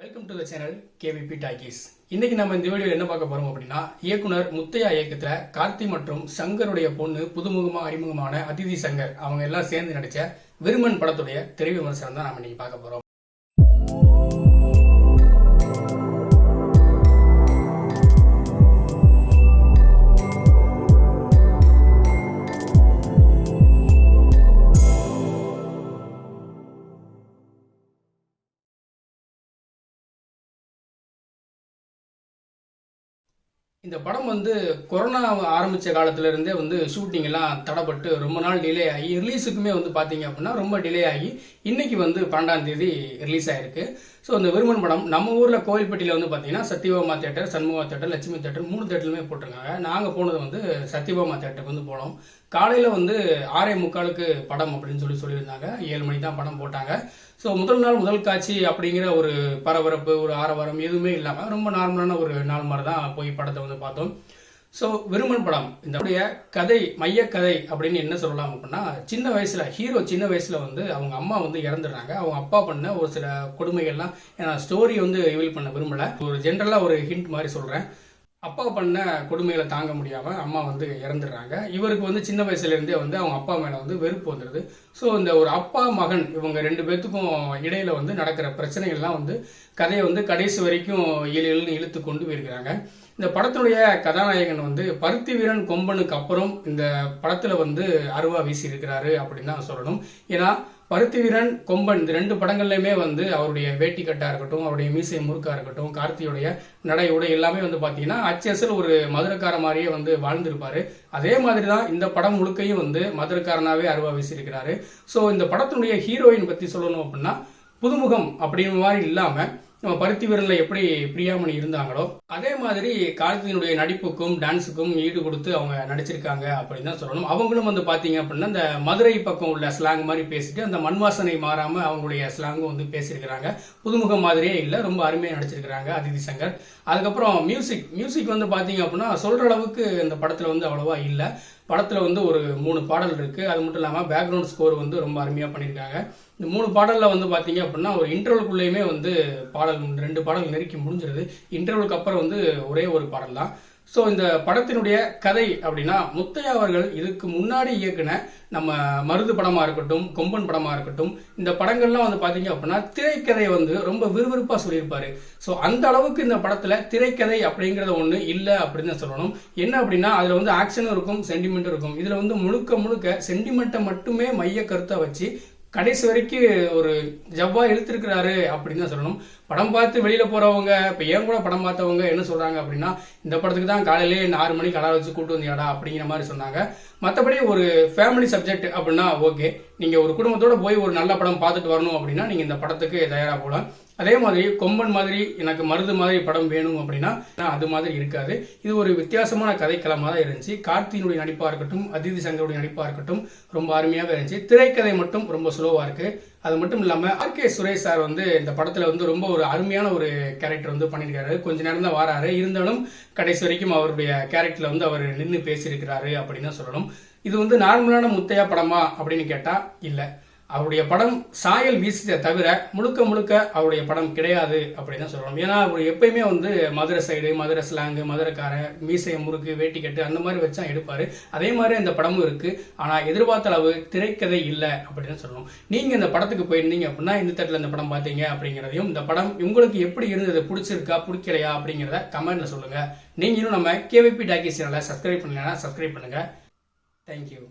Welcome to the channel KVP talkies இன்னைக்கு நம்ம இந்த வீடியோ என்ன பார்க்க போறோம் அப்படின்னா இயக்குனர் முத்தையா இயக்கத்துல கார்த்தி மற்றும் சங்கருடைய பொண்ணு புதுமுகமா அறிமுகமான அதிதி சங்கர் அவங்க எல்லாம் சேர்ந்து நடிச்ச விருமன் படத்துடைய திரை விமர்சனம் தான் நம்ம இன்னைக்கு பார்க்க போறோம். இந்த படம் வந்து கொரோனா ஆரம்பிச்ச காலத்துலேருந்தே வந்து ஷூட்டிங் எல்லாம் தடைப்பட்டு ரொம்ப நாள் டிலே ஆகி ரிலீஸுக்குமே வந்து பார்த்தீங்க அப்படின்னா ரொம்ப டிலே ஆகி இன்னைக்கு வந்து பன்னெண்டாம் தேதி ரிலீஸ் ஆயிருக்கு. ஸோ இந்த விருமன் படம் நம்ம ஊரில் கோயில்பட்டியில் வந்து பார்த்தீங்கன்னா Sathyabama theatre Shanmuga theatre Lakshmi theatre மூணு தேட்டருமே போட்டிருக்காங்க. நாங்கள் போனது வந்து சத்யபாமா தேட்டருக்கு வந்து போனோம். காலையில் வந்து ஆறே முக்காலுக்கு படம் அப்படின்னு சொல்லி சொல்லியிருந்தாங்க. ஏழு மணி தான் படம் போட்டாங்க. ஸோ முதல் நாள் முதல் காட்சி அப்படிங்கிற ஒரு பரபரப்பு ஒரு ஆரவாரம் எதுவுமே இல்லாமல் ரொம்ப நார்மலான ஒரு நாள் மாதிரி தான் போய் படத்தை வந்து பார்த்தோம். ஸோ விருமன் படம். இந்த கதை மைய கதை அப்படின்னு என்ன சொல்லலாம் அப்படின்னா சின்ன வயசுல ஹீரோ சின்ன வயசுல வந்து அவங்க அம்மா வந்து இறந்துடுறாங்க. அவங்க அப்பா பண்ண ஒரு சில கொடுமைகள்லாம் நான் ஸ்டோரி வந்து ரிவீல் பண்ண விரும்பல. ஒரு ஜென்ரலாக ஒரு ஹிண்ட் மாதிரி சொல்கிறேன் அப்பா பண்ண கொடுமைகளை தாங்க முடியாம அம்மா வந்து இறந்துடுறாங்க. இவருக்கு வந்து சின்ன வயசுல இருந்தே வந்து அவங்க அப்பா மேல வந்து வெறுப்பு வந்துடுது. ஸோ இந்த ஒரு அப்பா மகன் இவங்க ரெண்டு பேர்த்துக்கும் இடையில வந்து நடக்கிற பிரச்சனைகள்லாம் வந்து கதையை வந்து கடைசி வரைக்கும் இழு இழுன்னு இழுத்து கொண்டு போயிருக்கிறாங்க. இந்த படத்துடைய கதாநாயகன் வந்து பருத்தி வீரன் கொம்பனுக்கு அப்புறம் இந்த படத்துல வந்து அருவா வீசி இருக்கிறாரு அப்படின்னு தான் சொல்லணும். ஏன்னா பருத்தி வீரன் கொம்பன் இந்த ரெண்டு படங்கள்லையுமே வந்து அவருடைய வேட்டி கட்டா இருக்கட்டும் அவருடைய மீசை முறுக்கா இருக்கட்டும் கார்த்தியுடைய நடை உடை எல்லாமே வந்து பாத்தீங்கன்னா அச்சசல் ஒரு மதுரக்கார மாதிரியே வந்து வாழ்ந்திருப்பாரு. அதே மாதிரி தான் இந்த படம் முழுக்கையும் வந்து மதுரக்காரனாவே அருவா வீசியிருக்கிறாரு. ஸோ இந்த படத்தினுடைய ஹீரோயின் பத்தி சொல்லணும் அப்படின்னா புதுமுகம் அப்படிங்கிற மாதிரி இல்லாம நம்ம பருத்தி விரலில் எப்படி பிரியாமணி இருந்தாங்களோ அதே மாதிரி கார்த்தியினுடைய நடிப்புக்கும் டான்ஸுக்கும் ஈடு கொடுத்து அவங்க நடிச்சிருக்காங்க அப்படின்னு தான் சொல்லணும். அவங்களும் வந்து பார்த்தீங்க அப்படின்னா இந்த மதுரை பக்கம் உள்ள ஸ்லாங் மாதிரி பேசிட்டு அந்த மண் வாசனை அவங்களுடைய ஸ்லாங்கும் வந்து பேசியிருக்கிறாங்க. புதுமுகம் மாதிரியே இல்லை ரொம்ப அருமையாக நடிச்சிருக்கிறாங்க அதிதி சங்கர். அதுக்கப்புறம் மியூசிக் மியூசிக் வந்து பார்த்தீங்க அப்படின்னா சொல்கிற அளவுக்கு இந்த படத்தில் வந்து அவ்வளவா இல்லை. படத்துல வந்து ஒரு மூணு பாடல் இருக்கு. அது மட்டும் இல்லாம பேக்ரவுண்ட் ஸ்கோர் வந்து ரொம்ப அருமையா பண்ணியிருக்காங்க இந்த மூணு பாடலில் வந்து பாத்தீங்க அப்படின்னா ஒரு இன்டர்வல்குள்ளேயுமே வந்து பாடல் ரெண்டு பாடல் நெருக்கி முடிஞ்சிருது. இன்டர்வலுக்கு அப்புறம் வந்து ஒரே ஒரு பாடல் தான் ஸோ இந்த படத்தினுடைய கதை அப்படின்னா முத்தையா அவர்கள் இதுக்கு முன்னாடி இயக்குன நம்ம மருது படமா இருக்கட்டும் கொம்பன் படமா இருக்கட்டும் இந்த படங்கள்லாம் வந்து பாத்தீங்க அப்படின்னா திரைக்கதையை வந்து ரொம்ப விறுவிறுப்பா சொல்லியிருப்பாரு. ஸோ அந்த அளவுக்கு இந்த படத்துல திரைக்கதை அப்படிங்கறத ஒண்ணு இல்லை அப்படின்னு தான் சொல்லணும். என்ன அப்படின்னா அதுல வந்து ஆக்ஷனும் இருக்கும் சென்டிமெண்ட்டும் இருக்கும். இதுல வந்து முழுக்க முழுக்க சென்டிமெண்ட்டை மட்டுமே மைய கருத்தை வச்சு கடைசி வரைக்கும் ஒரு ஜவ்வா இழுத்திருக்கிறாரு அப்படின்னு தான் சொல்லணும். படம் பார்த்து வெளியில போறவங்க இப்ப ஏன் கூட படம் பார்த்தவங்க என்ன சொல்றாங்க அப்படின்னா இந்த படத்துக்கு தான் காலையிலேயே ஆறு மணிக்கு அலாரம் வச்சு கூட்டு வந்தியாடா அப்படிங்கிற மாதிரி சொன்னாங்க. மற்றபடி ஒரு ஃபேமிலி சப்ஜெக்ட் அப்படின்னா ஓகே நீங்க ஒரு குடும்பத்தோட போய் ஒரு நல்ல படம் பார்த்துட்டு வரணும் அப்படின்னா நீங்க இந்த படத்துக்கு தயாரா போகலாம் அதே மாதிரி கொம்பன் மாதிரி எனக்கு மருது மாதிரி படம் வேணும் அப்படின்னா அது மாதிரி இருக்காது. இது ஒரு வித்தியாசமான கதைக்களமாக தான் இருந்துச்சு. கார்த்தியினுடைய நடிப்பாக இருக்கட்டும் அதிதி சங்கருடைய நடிப்பாக இருக்கட்டும் ரொம்ப அருமையாக இருந்துச்சு. திரைக்கதை மட்டும் ரொம்ப ஸ்லோவாக இருக்கு. அது மட்டும் இல்லாமல் ஆர். கே. சுரேஷ் சார் வந்து இந்த படத்தில் வந்து ரொம்ப ஒரு அருமையான ஒரு கேரக்டர் வந்து பண்ணியிருக்காரு. கொஞ்ச நேரம் தான் வராரு. இருந்தாலும் கடைசி வரைக்கும் அவருடைய கேரக்டரில் வந்து அவர் நின்று பேசியிருக்கிறாரு அப்படின்னு தான் சொல்லணும். இது வந்து நார்மலான முத்தையா படமா அப்படின்னு கேட்டால் இல்லை. அவருடைய படம் சாயல் வீசியதை தவிர முழுக்க முழுக்க அவருடைய படம் கிடையாது அப்படின்னு தான் சொல்லணும். ஏன்னா அவர் எப்பயுமே வந்து மதுரை சைடு மதுரை ஸ்லாங்கு மதுரைக்கார மீசை முறுக்கு வேட்டி கட்டு அந்த மாதிரி வச்சா எடுப்பாரு. அதே மாதிரி அந்த படமும் இருக்கு. ஆனா எதிர்பார்த்த அளவு திரைக்கதை இல்லை அப்படின்னு சொல்லணும். நீங்க இந்த படத்துக்கு போயிருந்தீங்க அப்படின்னா இந்த தட்டில் இந்த படம் பார்த்தீங்க அப்படிங்கிறதையும் இந்த படம் உங்களுக்கு எப்படி இருந்தது? பிடிச்சிருக்கா? பிடிக்கலையா? அப்படிங்கிறத கமெண்ட்ல சொல்லுங்க. நீங்களும் நம்ம கேவிபி டாக்கி சேனலை சப்ஸ்கிரைப் பண்ணலன்னா சப்ஸ்கிரைப் பண்ணுங்க. Thank you